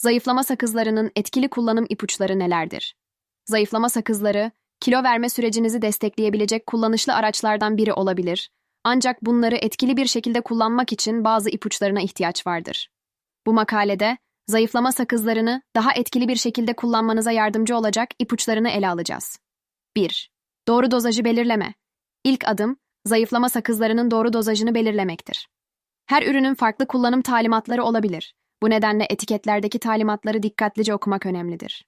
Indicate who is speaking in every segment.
Speaker 1: Zayıflama sakızlarının etkili kullanım ipuçları nelerdir? Zayıflama sakızları, kilo verme sürecinizi destekleyebilecek kullanışlı araçlardan biri olabilir. Ancak bunları etkili bir şekilde kullanmak için bazı ipuçlarına ihtiyaç vardır. Bu makalede, zayıflama sakızlarını daha etkili bir şekilde kullanmanıza yardımcı olacak ipuçlarını ele alacağız. 1. Doğru dozajı belirleme. İlk adım, zayıflama sakızlarının doğru dozajını belirlemektir. Her ürünün farklı kullanım talimatları olabilir. Bu nedenle etiketlerdeki talimatları dikkatlice okumak önemlidir.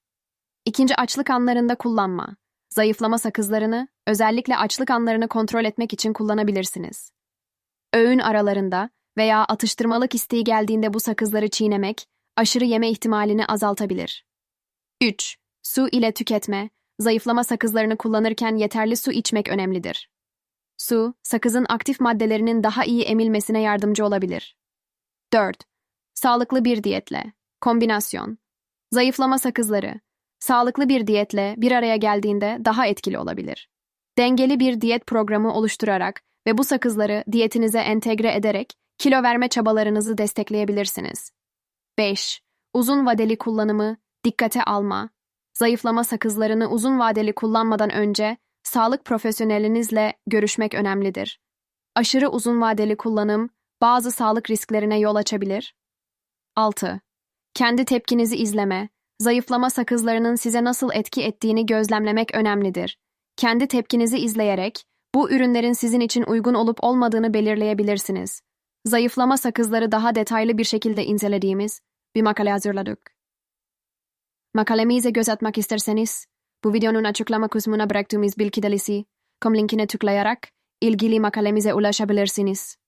Speaker 1: İkinci açlık anlarında kullanma. Zayıflama sakızlarını, özellikle açlık anlarını kontrol etmek için kullanabilirsiniz. Öğün aralarında veya atıştırmalık isteği geldiğinde bu sakızları çiğnemek, aşırı yeme ihtimalini azaltabilir. 3. Su ile tüketme. Zayıflama sakızlarını kullanırken yeterli su içmek önemlidir. Su, sakızın aktif maddelerinin daha iyi emilmesine yardımcı olabilir. 4. Sağlıklı bir diyetle. Kombinasyon. Zayıflama sakızları. Sağlıklı bir diyetle bir araya geldiğinde daha etkili olabilir. Dengeli bir diyet programı oluşturarak ve bu sakızları diyetinize entegre ederek kilo verme çabalarınızı destekleyebilirsiniz. 5. Uzun vadeli kullanımı, dikkate alma. Zayıflama sakızlarını uzun vadeli kullanmadan önce sağlık profesyonelinizle görüşmek önemlidir. Aşırı uzun vadeli kullanım bazı sağlık risklerine yol açabilir. 6. Kendi tepkinizi izleme. Zayıflama sakızlarının size nasıl etki ettiğini gözlemlemek önemlidir. Kendi tepkinizi izleyerek bu ürünlerin sizin için uygun olup olmadığını belirleyebilirsiniz. Zayıflama sakızları daha detaylı bir şekilde incelediğimiz bir makale hazırladık. Makalemize göz atmak isterseniz, bu videonun açıklama kısmına bıraktığımız bilgi delisi, kom linkine tıklayarak ilgili makalemize ulaşabilirsiniz.